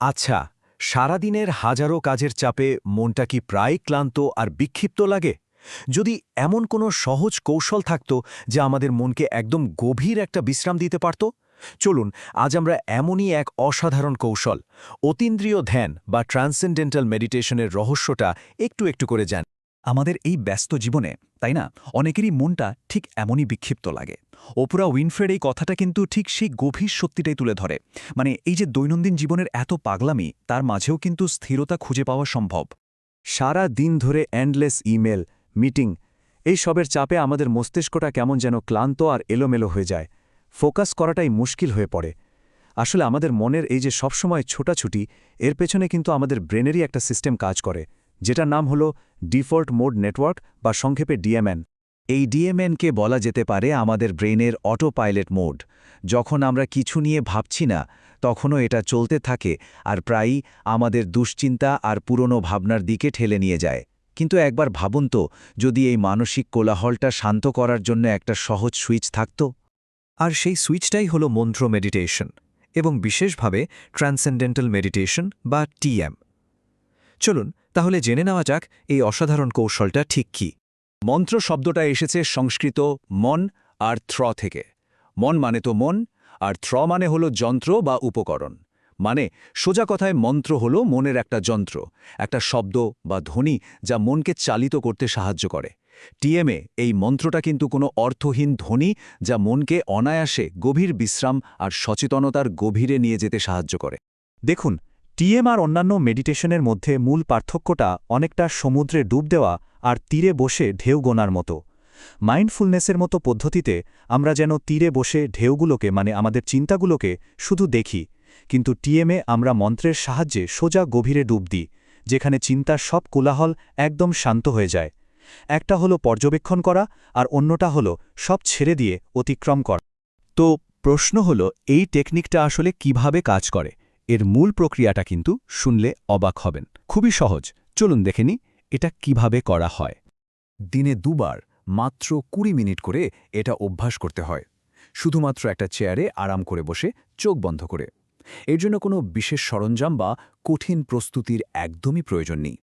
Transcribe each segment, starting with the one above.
আচ্ছা সারাদিনের হাজারো কাজের চাপে মনটা কি প্রায় ক্লান্ত আর বিক্ষিপ্ত লাগে? যদি এমন কোনো সহজ কৌশল থাকত যা আমাদের মনকে একদম গভীর একটা বিশ্রাম দিতে পারত? চলুন, আজ আমরা এমনই এক অসাধারণ কৌশল, অতীন্দ্রিয় ধ্যান বা ট্রান্সেন্ডেন্টাল মেডিটেশনের রহস্যটা একটু একটু করে যান আমাদের এই ব্যস্ত জীবনে, তাই না? অনেকেরই মনটা ঠিক এমনই বিক্ষিপ্ত লাগে। ওপরা উইনফ্রেড এই কথাটা কিন্তু ঠিক সেই গভীর সত্যিটাই তুলে ধরে। মানে এই যে দৈনন্দিন জীবনের এত পাগলামি, তার মাঝেও কিন্তু স্থিরতা খুঁজে পাওয়া সম্ভব। সারা দিন ধরে এন্ডলেস ইমেল মিটিং এই সবের চাপে আমাদের মস্তিষ্কটা কেমন যেন ক্লান্ত আর এলোমেলো হয়ে যায়। ফোকাস করাটাই মুশকিল হয়ে পড়ে। আসলে আমাদের মনের এই যে সবসময় ছোটাছুটি, এর পেছনে কিন্তু আমাদের ব্রেনেরই একটা সিস্টেম কাজ করে। যেটার নাম হলো ডিফল্ট মোড নেটওয়ার্ক বা সংক্ষেপে ডিএমএন। এই ডিএমএনকে বলা যেতে পারে আমাদের ব্রেনের অটো পাইলট মোড। যখন আমরা কিছু নিয়ে ভাবছি না, তখনও এটা চলতে থাকে আর প্রায়ই আমাদের দুশ্চিন্তা আর পুরনো ভাবনার দিকে ঠেলে নিয়ে যায়। কিন্তু একবার ভাবুন তো, যদি এই মানসিক কোলাহলটা শান্ত করার জন্য একটা সহজ সুইচ থাকত? আর সেই সুইচটাই হলো মন্ত্র মেডিটেশন এবং বিশেষভাবে ট্রান্সেন্ডেন্টাল মেডিটেশন বা টিএম। চলুন তাহলে জেনে নেওয়া যাক এই অসাধারণ কৌশলটা ঠিক কী। মন্ত্র শব্দটা এসেছে সংস্কৃত মন আর থ্র থেকে। মন মানে তো মন, আর থ্র মানে হলো যন্ত্র বা উপকরণ। মানে সোজা কথায় মন্ত্র হলো মনের একটা যন্ত্র, একটা শব্দ বা ধ্বনি যা মনকে চালিত করতে সাহায্য করে। টিএমএ এই মন্ত্রটা কিন্তু কোনো অর্থহীন ধ্বনি যা মনকে অনায়াসে গভীর বিশ্রাম আর সচেতনতার গভীরে নিয়ে যেতে সাহায্য করে। দেখুন টিএম আর অন্যান্য মেডিটেশনের মধ্যে মূল পার্থক্যটা অনেকটা সমুদ্রে ডুব দেওয়া আর তীরে বসে ঢেউ গোনার মতো। মাইন্ডফুলনেসের মতো পদ্ধতিতে আমরা যেন তীরে বসে ঢেউগুলোকে মানে আমাদের চিন্তাগুলোকে, শুধু দেখি। কিন্তু টিএমে আমরা মন্ত্রের সাহায্যে সোজা গভীরে ডুব দিই, যেখানে চিন্তার সব কোলাহল একদম শান্ত হয়ে যায়। একটা হলো পর্যবেক্ষণ করা আর অন্যটা হলো সব ছেড়ে দিয়ে অতিক্রম করা। তো প্রশ্ন হলো, এই টেকনিকটা আসলে কীভাবে কাজ করে? এর মূল প্রক্রিয়াটা কিন্তু শুনলে অবাক হবেন। খুবই সহজ। চলুন দেখেনি এটা কীভাবে করা হয়। দিনে দুবার মাত্র কুড়ি মিনিট করে এটা অভ্যাস করতে হয়। শুধুমাত্র একটা চেয়ারে আরাম করে বসে চোখ বন্ধ করে। এর জন্য কোনো বিশেষ সরঞ্জাম বা কঠিন প্রস্তুতির একদমই প্রয়োজন নেই।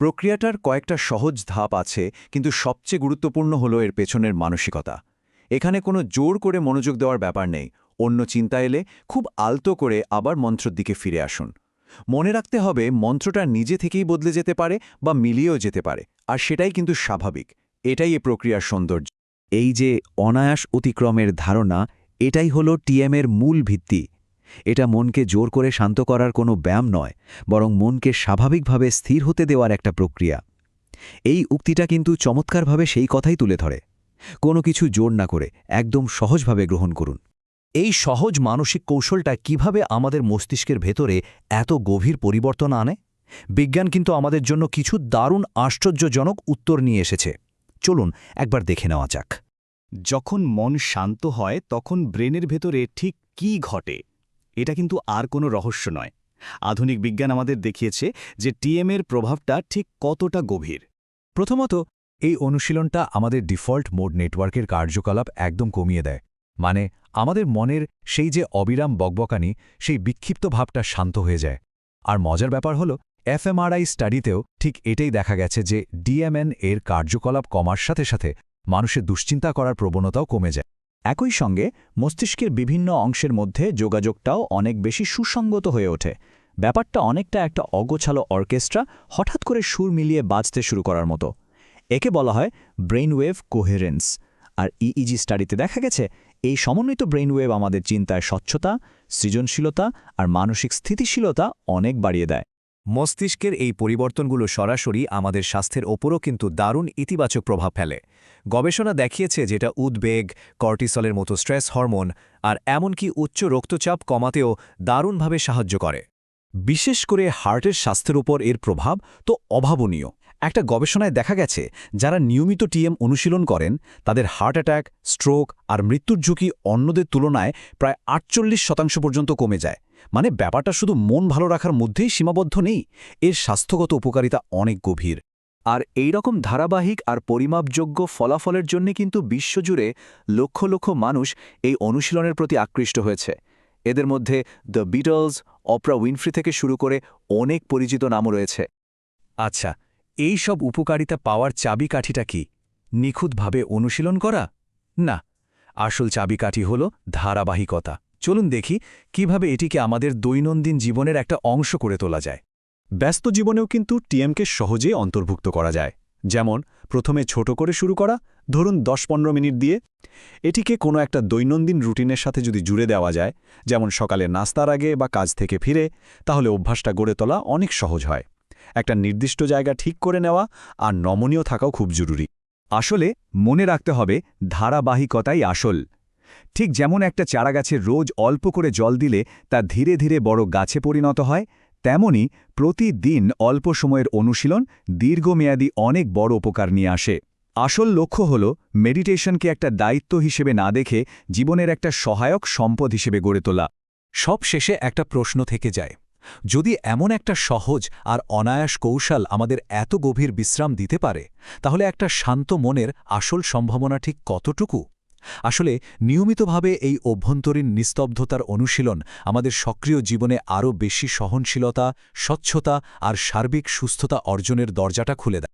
প্রক্রিয়াটার কয়েকটা সহজ ধাপ আছে, কিন্তু সবচেয়ে গুরুত্বপূর্ণ হলো এর পেছনের মানসিকতা। এখানে কোনো জোর করে মনোযোগ দেওয়ার ব্যাপার নেই। অন্য চিন্তা এলে খুব আলতো করে আবার মন্ত্রের দিকে ফিরে আসুন। মনে রাখতে হবে, মন্ত্রটা নিজে থেকেই বদলে যেতে পারে বা মিলিয়েও যেতে পারে, আর সেটাই কিন্তু স্বাভাবিক। এটাই এ প্রক্রিয়ার সৌন্দর্য। এই যে অনায়াস অতিক্রমের ধারণা, এটাই হলো টিএমের মূল ভিত্তি। এটা মনকে জোর করে শান্ত করার কোনো ব্যায়াম নয়, বরং মনকে স্বাভাবিকভাবে স্থির হতে দেওয়ার একটা প্রক্রিয়া। এই উক্তিটা কিন্তু চমৎকারভাবে সেই কথাই তুলে ধরে। কোনো কিছু জোর না করে, একদম সহজভাবে গ্রহণ করুন। এই সহজ মানসিক কৌশলটা কীভাবে আমাদের মস্তিষ্কের ভেতরে এত গভীর পরিবর্তন আনে? বিজ্ঞান কিন্তু আমাদের জন্য কিছু দারুণ আশ্চর্যজনক উত্তর নিয়ে এসেছে। চলুন একবার দেখে নেওয়া যাক। যখন মন শান্ত হয়, তখন ব্রেনের ভেতরে ঠিক কি ঘটে? এটা কিন্তু আর কোনো রহস্য নয়। আধুনিক বিজ্ঞান আমাদের দেখিয়েছে যে টিএমের প্রভাবটা ঠিক কতটা গভীর। প্রথমত, এই অনুশীলনটা আমাদের ডিফল্ট মোড নেটওয়ার্কের কার্যকলাপ একদম কমিয়ে দেয়। মানে আমাদের মনের সেই যে অবিরাম বকবকানি, সেই বিক্ষিপ্ত ভাবটা শান্ত হয়ে যায়। আর মজার ব্যাপার হল, এফএমআরআই স্টাডিতেও ঠিক এটাই দেখা গেছে যে ডিএমএন এর কার্যকলাপ কমার সাথে সাথে মানুষের দুশ্চিন্তা করার প্রবণতাও কমে যায়। একই সঙ্গে মস্তিষ্কের বিভিন্ন অংশের মধ্যে যোগাযোগটাও অনেক বেশি সুসঙ্গত হয়ে ওঠে। ব্যাপারটা অনেকটা একটা অগোছালো অর্কেস্ট্রা হঠাৎ করে সুর মিলিয়ে বাজতে শুরু করার মতো। একে বলা হয় ব্রেইনওয়েভ কোহেরেন্স। আর ইইজি স্টাডিতে দেখা গেছে এই সমন্বিত ব্রেইনওয়েভ আমাদের চিন্তায় স্বচ্ছতা, সৃজনশীলতা আর মানসিক স্থিতিশীলতা অনেক বাড়িয়ে দেয়। মস্তিষ্কের এই পরিবর্তনগুলো সরাসরি আমাদের স্বাস্থ্যের ওপরও কিন্তু দারুণ ইতিবাচক প্রভাব ফেলে। গবেষণা দেখিয়েছে যেটা উদ্বেগ, কর্টিসলের মতো স্ট্রেস হরমোন আর এমনকি উচ্চ রক্তচাপ কমাতেও দারুণভাবে সাহায্য করে। বিশেষ করে হার্টের স্বাস্থ্যের উপর এর প্রভাব তো অভাবনীয়। একটা গবেষণায় দেখা গেছে, যারা নিয়মিত টিএম অনুশীলন করেন, তাদের হার্ট অ্যাটাক, স্ট্রোক আর মৃত্যুর ঝুঁকি অন্যদের তুলনায় প্রায় আটচল্লিশ শতাংশ পর্যন্ত কমে যায়। মানে ব্যাপারটা শুধু মন ভালো রাখার মধ্যেই সীমাবদ্ধ নেই, এর স্বাস্থ্যগত উপকারিতা অনেক গভীর। আর এই রকম ধারাবাহিক আর পরিমাপযোগ্য ফলাফলের জন্য কিন্তু বিশ্বজুড়ে লক্ষ লক্ষ মানুষ এই অনুশীলনের প্রতি আকৃষ্ট হয়েছে। এদের মধ্যে দ্য বিটলস, অপরা উইনফ্রি থেকে শুরু করে অনেক পরিচিত নামও রয়েছে। আচ্ছা এই সব উপকারিতা পাওয়ার চাবিকাঠিটা কি? নিখুঁতভাবে অনুশীলন করা? না। আসল চাবিকাঠি হল ধারাবাহিকতা। চলুন দেখি কীভাবে এটিকে আমাদের দৈনন্দিন জীবনের একটা অংশ করে তোলা যায়। ব্যস্ত জীবনেও কিন্তু টিএমকে সহজেই অন্তর্ভুক্ত করা যায়। যেমন, প্রথমে ছোট করে শুরু করা, ধরুন দশ পনেরো মিনিট দিয়ে। এটিকে কোনো একটা দৈনন্দিন রুটিনের সাথে যদি জুড়ে দেওয়া যায়, যেমন সকালে নাস্তার আগে বা কাজ থেকে ফিরে, তাহলে অভ্যাসটা গড়ে তোলা অনেক সহজ হয়। একটা নির্দিষ্ট জায়গা ঠিক করে নেওয়া আর নমনীয় থাকাও খুব জরুরি। আসলে মনে রাখতে হবে, ধারাবাহিকতাই আসল। ঠিক যেমন একটা চারাগাছে রোজ অল্প করে জল দিলে তা ধীরে ধীরে বড় গাছে পরিণত হয়, তেমনি প্রতিদিন অল্প সময়ের অনুশীলন দীর্ঘমেয়াদী অনেক বড় উপকার নিয়ে আসে। আসল লক্ষ্য হল মেডিটেশনকে একটা দায়িত্ব হিসেবে না দেখে জীবনের একটা সহায়ক সম্পদ হিসেবে গড়ে তোলা। সব শেষে একটা প্রশ্ন থেকে যায় যদি এমন একটা সহজ আর অনায়াস কৌশল আমাদের এত গভীর বিশ্রাম দিতে পারে, তাহলে একটা শান্ত মনের আসল সম্ভাবনা ঠিক কতটুকু? আসলে, নিয়মিতভাবে এই অভ্যন্তরীণ নিস্তব্ধতার অনুশীলন আমাদের সক্রিয় জীবনে আরও বেশি সহনশীলতা, স্বচ্ছতা আর সার্বিক সুস্থতা অর্জনের দরজাটা খুলে দেয়।